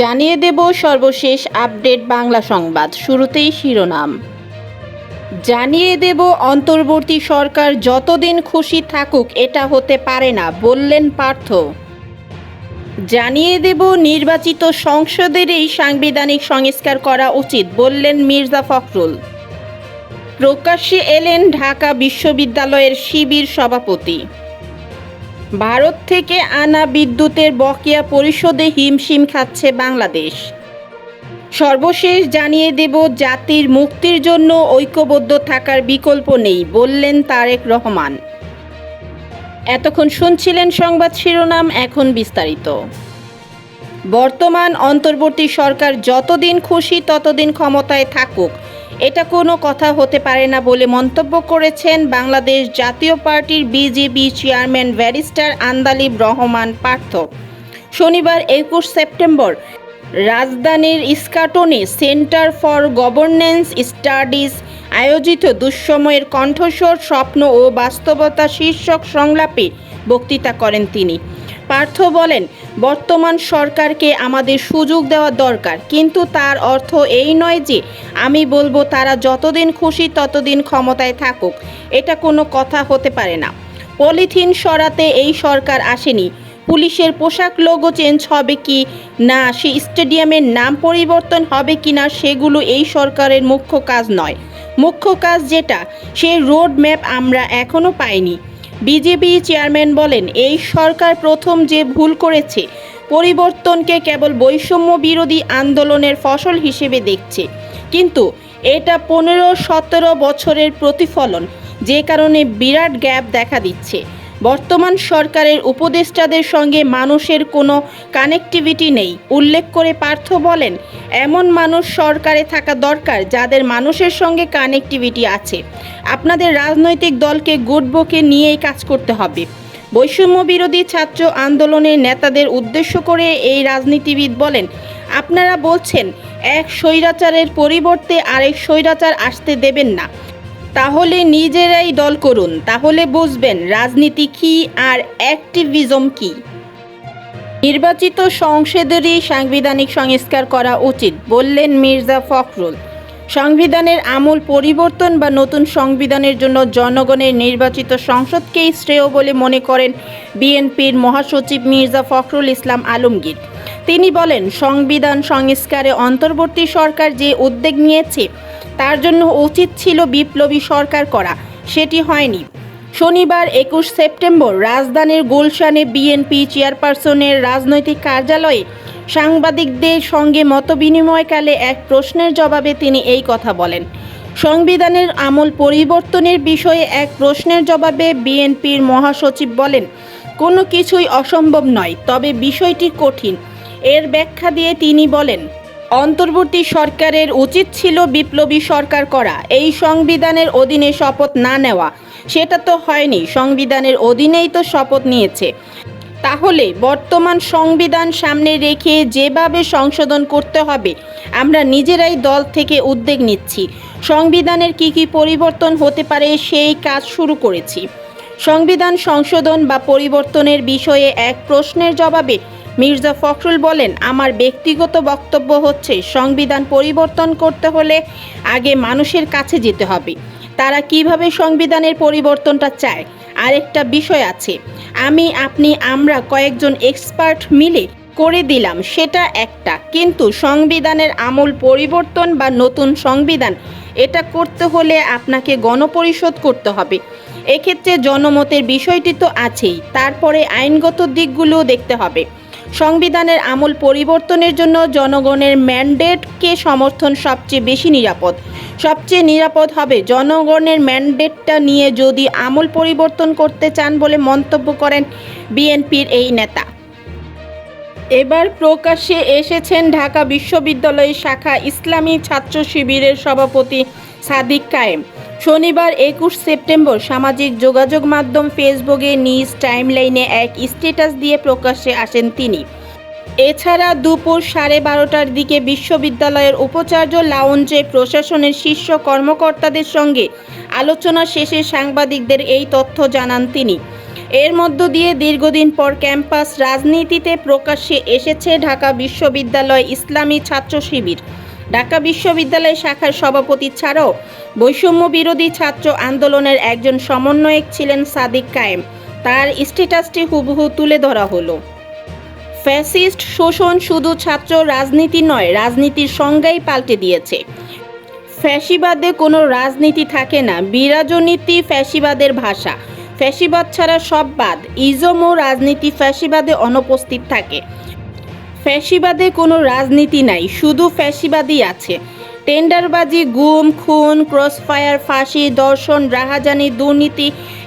জানিয়ে দেব সর্বশেষ আপডেট বাংলা সংবাদ, শুরুতেই শিরোনাম। জানিয়ে দেব অন্তর্বর্তী সরকার যতদিন খুশি থাকুক, এটা হতে পারে না, বললেন পার্থ। জানিয়ে দেব নির্বাচিত সংসদেরই সাংবিধানিক সংস্কার করা উচিত, বললেন মির্জা ফখরুল। প্রকাশ্যে এলেন ঢাকা বিশ্ববিদ্যালয়ের শিবির সভাপতি। ভারত থেকে আনা বিদ্যুতের বকেয়া পরিশোধে হিমশিম খাচ্ছে বাংলাদেশ। সর্বশেষ জানিয়ে দেব, জাতির মুক্তির জন্য ঐক্যবদ্ধ থাকার বিকল্প নেই, বললেন তারেক রহমান। এতক্ষণ শুনছিলেন সংবাদ শিরোনাম, এখন বিস্তারিত। বর্তমান অন্তর্বর্তী সরকার যতদিন খুশি ততদিন ক্ষমতায় থাকুক এটা কোনো কথা হতে পারে না বলে মন্তব্য করেছেন বাংলাদেশ জাতীয় পার্টির BJP chairman barrister Andalib Rahman Partha. শনিবার একুশ সেপ্টেম্বর, রাজধানীর ইস্কাটনে সেন্টার ফর গভর্নেন্স স্টাডিজ আয়োজিত দুঃসময়ের কণ্ঠস্বর, স্বপ্ন ও বাস্তবতা শীর্ষক সংলাপে বক্তৃতা করেন তিনি। পার্থ বলেন, বর্তমান সরকারকে আমাদের সুযোগ দেওয়া দরকার। কিন্তু তার অর্থ এই নয় যে, আমি বলব তারা যতদিন খুশি ততদিন ক্ষমতায় থাকুক। এটা কোনো কথা হতে পারে না। পলিথিন সরাতে এই সরকার আসেনি। পুলিশের পোশাক লোগো চেঞ্জ হবে কি না, সে স্টেডিয়ামের নাম পরিবর্তন হবে কি না, সেগুলো এই সরকারের মুখ্য কাজ নয়। মুখ্য কাজ যেটা সেই রোড ম্যাপ আমরা এখনও পাইনি। বিজেপি চেয়ারম্যান বলেন, এই সরকার প্রথম যে ভুল করেছে, পরিবর্তনকে কেবল বৈষম্য বিরোধী আন্দোলনের ফসল হিসেবে দেখছে। কিন্তু এটা পনেরো সতেরো বছরের প্রতিফলন, যে কারণে বিরাট গ্যাপ দেখা দিচ্ছে। বর্তমান সরকারের উপদেষ্টাদের সঙ্গে মানুষের কোনো কানেক্টিভিটি নেই। উল্লেখ করে পার্থ বলেন, এমন মানুষ সরকারে থাকা দরকার যাদের মানুষের সঙ্গে কানেক্টিভিটি আছে। আপনাদের রাজনৈতিক দলকে গুটবুকে নিয়েই কাজ করতে হবে। বৈষম্য বিরোধী ছাত্র আন্দোলনের নেতাদের উদ্দেশ্য করে এই রাজনীতিবিদ বলেন, আপনারা বলছেন, এক স্বৈরাচারের পরিবর্তে আরেক স্বৈরাচার আসতে দেবেন না। তাহলে নিজেরাই দল করুন, তাহলে বুঝবেন রাজনীতি কী আর অ্যাক্টিভিজম কী। নির্বাচিত সংসদেরই সাংবিধানিক সংস্কার করা উচিত, বললেন মির্জা ফখরুল। সংবিধানের আমূল পরিবর্তন বা নতুন সংবিধানের জন্য জনগণের নির্বাচিত সংসদকেই শ্রেয় বলে মনে করেন বিএনপির মহাসচিব মির্জা ফখরুল ইসলাম আলমগীর। তিনি বলেন, সংবিধান সংস্কারে অন্তর্বর্তী সরকার যে উদ্যোগ নিয়েছে তার জন্য উচিত ছিল বিপ্লবী সরকার করা। সেটি হয়নি। শনিবার একুশ সেপ্টেম্বর রাজধানীর গুলশানে বিএনপি চেয়ারপারসনের রাজনৈতিক কার্যালয়ে সাংবাদিকদের সঙ্গে মতবিনিময়কালে এক প্রশ্নের জবাবে তিনি এই কথা বলেন। সংবিধানের আমল পরিবর্তনের বিষয়ে এক প্রশ্নের জবাবে বিএনপির মহাসচিব বলেন, কোনো কিছুই অসম্ভব নয়, তবে বিষয়টি কঠিন। এর ব্যাখ্যা দিয়ে তিনি বলেন অন্তর্বর্তী সরকারের উচিত ছিল বিপ্লবী সরকার করা। এই সংবিধানের অধীনে শপথ না নেওয়া, সেটা তো হয়নি। সংবিধানের অধীনেই তো শপথ নিয়েছে। তাহলে বর্তমান সংবিধান সামনে রেখে যেভাবে সংশোধন করতে হবে, আমরা নিজেরাই দল থেকে উদ্যোগ নিচ্ছি। সংবিধানের কি কি পরিবর্তন হতে পারে সেই কাজ শুরু করেছি। সংবিধান সংশোধন বা পরিবর্তনের বিষয়ে এক প্রশ্নের জবাবে মির্জা ফখরুল বলেন, আমার ব্যক্তিগত বক্তব্য হচ্ছে, সংবিধান পরিবর্তন করতে হলে আগে মানুষের কাছে যেতে হবে। তারা কীভাবে সংবিধানের পরিবর্তনটা চায়? আরেকটা বিষয় আছে, আমি, আপনি, আমরা কয়েকজন এক্সপার্ট মিলে করে দিলাম, সেটা একটা। কিন্তু সংবিধানের আমূল পরিবর্তন বা নতুন সংবিধান, এটা করতে হলে আপনাকে গণপরিষদ করতে হবে। এক্ষেত্রে জনমতের বিষয়টি তো আছেই, তারপরে আইনগত দিকগুলোও দেখতে হবে। সংবিধানের আমূল পরিবর্তনের জন্য জনগণের ম্যান্ডেটকে সমর্থন সবচেয়ে বেশি নিরাপদ। সবচেয়ে নিরাপদ হবে জনগণের ম্যান্ডেটটা নিয়ে যদি আমূল পরিবর্তন করতে চান বলে মন্তব্য করেন বিএনপির এই নেতা। এবার প্রকাশ্যে এসেছেন ঢাকা বিশ্ববিদ্যালয় শাখা ইসলামী ছাত্র শিবিরের সভাপতি সাদিক কায়েম। শনিবার একুশ সেপ্টেম্বর সামাজিক যোগাযোগ মাধ্যম ফেসবুকে নিজ টাইমলাইনে এক স্ট্যাটাস দিয়ে প্রকাশ্যে আসেন তিনি। এছাড়া দুপুর সাড়ে বারোটার দিকে বিশ্ববিদ্যালয়ের উপাচার্য লাউঞ্জে প্রশাসনের শীর্ষ কর্মকর্তাদের সঙ্গে আলোচনা শেষে সাংবাদিকদের এই তথ্য জানান তিনি। এর মধ্য দিয়ে দীর্ঘদিন পর ক্যাম্পাস রাজনীতিতে প্রকাশ্যে এসেছে ঢাকা বিশ্ববিদ্যালয় ইসলামী ছাত্র শিবির। ঢাকা বিশ্ববিদ্যালয় শাখার সভাপতি ছাড়াও বৈষম্য বিরোধী ছাত্র আন্দোলনের একজন সমন্বয়ক ছিলেন সাদিক কায়েম। তার স্ট্যাটাসটি হুবহু তুলে ধরা হলো। ফ্যাসিস্ট শোষণ শুধু ছাত্র রাজনীতি নয়, রাজনীতির সংজ্ঞাই পাল্টে দিয়েছে। ফ্যাসিবাদে কোনো রাজনীতি থাকে না, বিরাজনীতি ফ্যাসিবাদের ভাষা। ফ্যাসিবাদ ছাড়া সব বাদ, ইজম ও রাজনীতি ফ্যাসিবাদে অনুপস্থিত থাকে। ফ্যাসিবাদে কোনো রাজনীতি নাই, শুধু ফ্যাসিবাদই আছে। টেন্ডারবাজি, গুম, খুন, ক্রসফায়ার, ফাঁসি, দর্শন, রাহাজানি, দুর্নীতি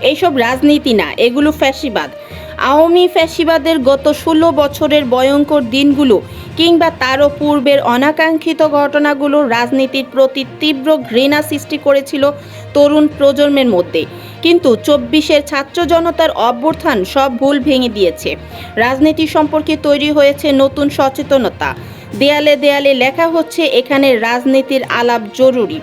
এইসব রাজনীতি না, এগুলো ফ্যাসিবাদ। আওয়ামী ফ্যাসিবাদের গত ষোলো বছরের ভয়ঙ্কর দিনগুলো কিংবা তারও পূর্বের অনাকাঙ্ক্ষিত ঘটনাগুলো রাজনীতির প্রতি তীব্র ঘৃণা সৃষ্টি করেছিল তরুণ প্রজন্মের মধ্যে। কিন্তু চব্বিশের ছাত্র জনতার অভ্যুত্থান সব ভুল ভেঙে দিয়েছে। রাজনীতি সম্পর্কে তৈরি হয়েছে নতুন সচেতনতা। দেয়ালে দেয়ালে লেখা হচ্ছে, এখানে রাজনীতির আলাপ জরুরি।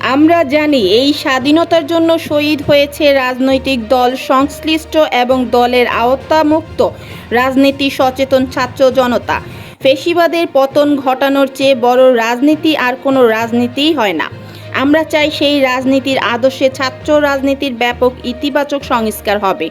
আমরা জানি এই স্বাধীনতার জন্য শহীদ হয়েছে রাজনৈতিক দল সংশ্লিষ্ট এবং দলের আওতামুক্ত রাজনীতি সচেতন ছাত্র জনতা। ফেসিবাদের পতন ঘটানোর চেয়ে বড় রাজনীতি আর কোনো রাজনীতিই হয় না। আমরা চাই সেই রাজনীতির আদর্শে ছাত্র রাজনীতির ব্যাপক ইতিবাচক সংস্কার হবে।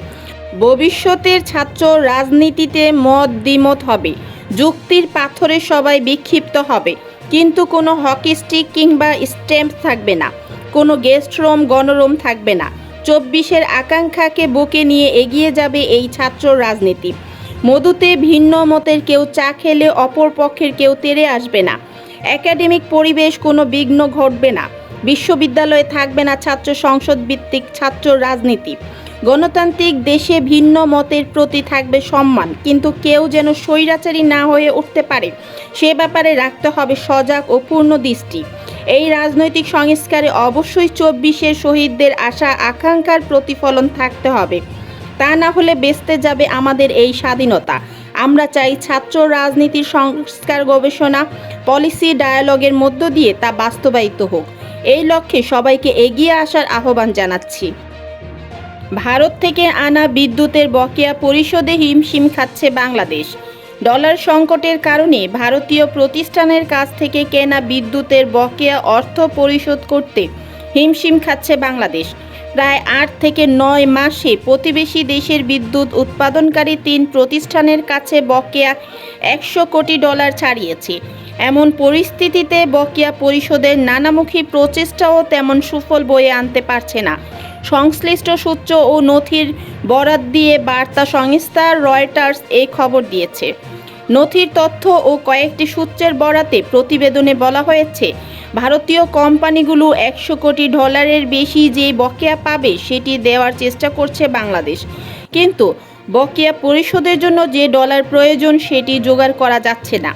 ভবিষ্যতের ছাত্র রাজনীতিতে মত দ্বিমত হবে। যুক্তির পাথরে সবাই বিক্ষিপ্ত হবে। কিন্তু কোনো হকি স্টিক কিংবা স্ট্যাম্প থাকবে না, কোনো গেস্ট রুম, গণরুম থাকবে না। চব্বিশের আকাঙ্ক্ষাকে বুকে নিয়ে এগিয়ে যাবে এই ছাত্র রাজনীতি। মধুতে ভিন্ন মতের কেউ চা খেলে অপর পক্ষের কেউ তেরে আসবে না। একাডেমিক পরিবেশ কোনো বিঘ্ন ঘটবে না। বিশ্ববিদ্যালয়ে থাকবে না ছাত্র সংসদ ভিত্তিক ছাত্র রাজনীতি। গণতান্ত্রিক দেশে ভিন্ন মতের প্রতি থাকবে সম্মান, কিন্তু কেউ যেন স্বৈরাচারী না হয়ে উঠতে পারে, সে ব্যাপারে রাখতে হবে সজাগ ও পূর্ণ দৃষ্টি। এই রাজনৈতিক সংস্কারে অবশ্যই চব্বিশের শহীদদের আশা, আকাঙ্ক্ষার প্রতিফলন থাকতে হবে। তা না হলে বেচতে যাবে আমাদের এই স্বাধীনতা। আমরা চাই ছাত্র রাজনীতির সংস্কার গবেষণা, পলিসি ডায়ালগের মধ্য দিয়ে তা বাস্তবায়িত হোক। এই লক্ষ্যে সবাইকে এগিয়ে আসার আহ্বান জানাচ্ছি। ভারত থেকে আনা বিদ্যুতের বকেয়া পরিশোধে হিমশিম খাচ্ছে বাংলাদেশ। ডলার সংকটের কারণে ভারতীয় প্রতিষ্ঠানের কাছ থেকে কেনা বিদ্যুতের বকেয়া অর্থ পরিশোধ করতে হিমশিম খাচ্ছে বাংলাদেশ। প্রায় আট থেকে নয় মাসে প্রতিবেশী দেশের বিদ্যুৎ উৎপাদনকারী তিন প্রতিষ্ঠানের কাছে বকেয়া একশো কোটি ডলার ছাড়িয়েছে। এমন পরিস্থিতিতে বকেয়া পরিশোধের নানামুখী প্রচেষ্টাও তেমন সুফল বয়ে আনতে পারছে না। সংশ্লিষ্ট সূত্র ও নথির বরাত দিয়ে বার্তা সংস্থা রয়টার্স এই খবর দিয়েছে। নথির তথ্য ও কয়েকটি সূত্রের বরাতে প্রতিবেদনে বলা হয়েছে, ভারতীয় কোম্পানিগুলো একশো কোটি ডলারের বেশি যে বকেয়া পাবে সেটি দেওয়ার চেষ্টা করছে বাংলাদেশ। কিন্তু বকেয়া পরিশোধের জন্য যে ডলার প্রয়োজন সেটি জোগাড় করা যাচ্ছে না।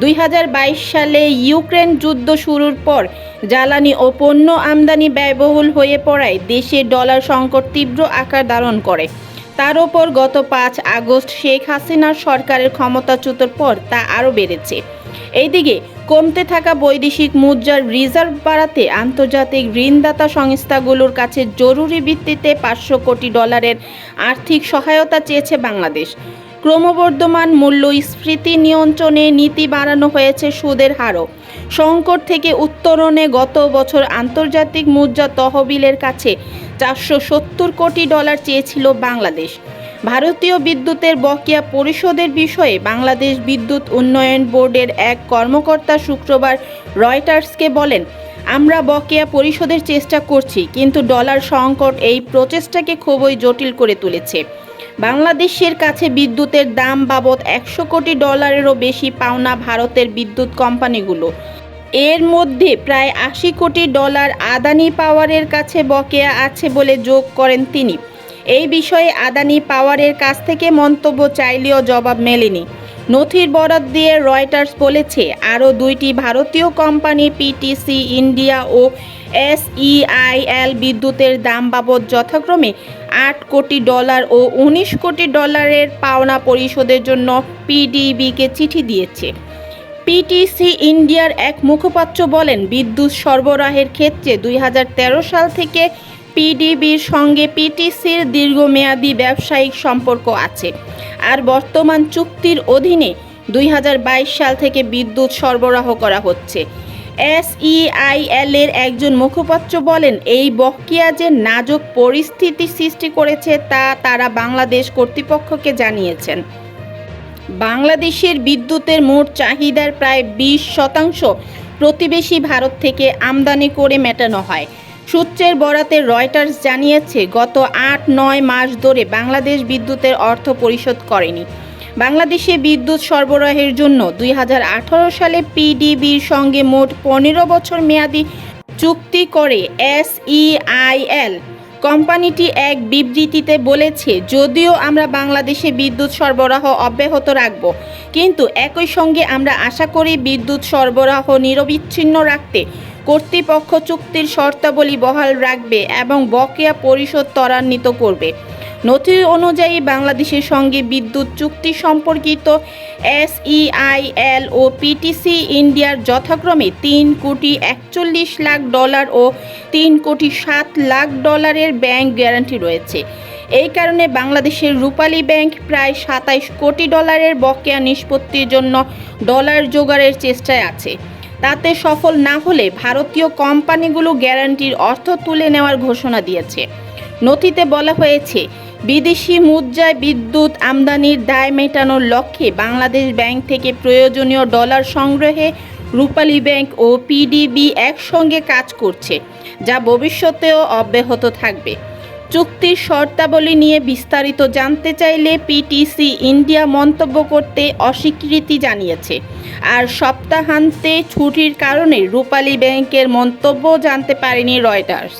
দুই হাজার বাইশ সালে ইউক্রেন যুদ্ধ শুরুর পর জ্বালানি ও পণ্য আমদানি ব্যয়বহুল হয়ে পড়ায় দেশে ডলার সংকট তীব্র আকার ধারণ করে। তার ওপর গত পাঁচ আগস্ট শেখ হাসিনার সরকারের ক্ষমতাচ্যুতর পর তা আরও বেড়েছে। এইদিকে কমতে থাকা বৈদেশিক মুদ্রার রিজার্ভ বাড়াতে আন্তর্জাতিক ঋণদাতা সংস্থাগুলোর কাছে জরুরি ভিত্তিতে পাঁচশো কোটি ডলারের আর্থিক সহায়তা চেয়েছে বাংলাদেশ। ক্রমবর্ধমান মূল্যস্ফীতি নিয়ন্ত্রণে নীতি বাড়ানো হয়েছে সুদের হারও। সংকট থেকে উত্তরণে গত বছর আন্তর্জাতিক মুদ্রা তহবিলের কাছে চারশো সত্তর কোটি ডলার চেয়েছিল বাংলাদেশ। ভারতীয় বিদ্যুতের বকেয়া পরিশোধের বিষয়ে বাংলাদেশ বিদ্যুৎ উন্নয়ন বোর্ডের এক কর্মকর্তা শুক্রবার রয়টার্সকে বলেন, আমরা বকেয়া পরিশোধের চেষ্টা করছি, কিন্তু ডলার সংকট এই প্রচেষ্টাকে খুবই জটিল করে তুলেছে। বাংলাদেশের কাছে বিদ্যুতের দাম বাবদ একশো কোটি ডলারেরও বেশি পাওনা ভারতের বিদ্যুৎ কোম্পানিগুলো। এর মধ্যে প্রায় আশি কোটি ডলার আদানি পাওয়ারের কাছে বকেয়া আছে বলে যোগ করেন তিনি। এই বিষয়ে আদানি পাওয়ারের কাছ থেকে মন্তব্য চাইলেও জবাব মেলেনি। নথির বরাদ দিয়ে রয়টার্স বলেছে, আরও দুইটি ভারতীয় কোম্পানি, পিটিসি, ইন্ডিয়া ও এসইআইএল বিদ্যুতের দাম বাবদ যথাক্রমে আট কোটি ডলার ও উনিশ কোটি ডলারের পাওনা পরিশোধের জন্য পিডিবিকে চিঠি দিয়েছে। পিটিসি ইন্ডিয়ার এক মুখপাত্র বলেন, বিদ্যুৎ সরবরাহের ক্ষেত্রে দুই হাজার তেরো সাল থেকে পিডিবির সঙ্গে পিটিসির দীর্ঘমেয়াদী ব্যবসায়িক সম্পর্ক আছে। আর বর্তমান চুক্তির অধীনে দুই হাজার বাইশ সাল থেকে বিদ্যুৎ সরবরাহ করা হচ্ছে। এসইআইএল এর একজন মুখপাত্র বলেন, এই বকেয়া যে নাজুক পরিস্থিতি সৃষ্টি করেছে তা তারা বাংলাদেশ কর্তৃপক্ষকে জানিয়েছেন। বাংলাদেশের বিদ্যুতের মোট চাহিদার প্রায় বিশ শতাংশ প্রতিবেশী ভারত থেকে আমদানি করে মেটানো হয়। সূত্রের বরাতে রয়টার্স জানিয়েছে, গত আট নয় মাস ধরে বাংলাদেশ বিদ্যুতের অর্থ পরিশোধ করেনি। বাংলাদেশে বিদ্যুৎ সরবরাহের জন্য দুই হাজার আঠারো সালে পিডিবির সঙ্গে মোট পনেরো বছর মেয়াদী চুক্তি করে এসইআইএল। কোম্পানিটি এক বিবৃতিতে বলেছে, যদিও আমরা বাংলাদেশে বিদ্যুৎ সরবরাহ অব্যাহত রাখব, কিন্তু একই সঙ্গে আমরা আশা করি বিদ্যুৎ সরবরাহ নিরবিচ্ছিন্ন রাখতে কর্তৃপক্ষ চুক্তির শর্তাবলী বহাল রাখবে এবং বকেয়া পরিশোধ ত্বরান্বিত করবে। নথি অনুযায়ী বাংলাদেশের সঙ্গে বিদ্যুৎ চুক্তি সম্পর্কিত এসইআইএল ও পিটিসি ইন্ডিয়ার যথাক্রমে তিন কোটি একচল্লিশ লাখ ডলার ও তিন কোটি সাত লাখ ডলারের ব্যাংক গ্যারান্টি রয়েছে। এই কারণে বাংলাদেশের রূপালী ব্যাংক প্রায় সাতাইশ কোটি ডলারের বকেয়া নিষ্পত্তির জন্য ডলার জোগাড়ের চেষ্টায় আছে। তাতে সফল না হলে ভারতীয় কোম্পানিগুলো গ্যারান্টির অর্থ তুলে নেওয়ার ঘোষণা দিয়েছে। নথিতে বলা হয়েছে বিদেশি মুদ্রায় বিদ্যুৎ আমদানির দায় মেটানোর লক্ষ্যে বাংলাদেশ ব্যাংক থেকে প্রয়োজনীয় ডলার সংগ্রহে রূপালী ব্যাংক ও পিডিবি একসঙ্গে কাজ করছে, যা ভবিষ্যতেও অব্যাহত থাকবে। চুক্তির শর্তাবলী নিয়ে বিস্তারিত জানতে চাইলে পিটিসি ইন্ডিয়া মন্তব্য করতে অস্বীকৃতি জানিয়েছে। আর সপ্তাহান্তে ছুটির কারণে রূপালী ব্যাংকের মন্তব্য জানতে পারেনি রয়টার্স।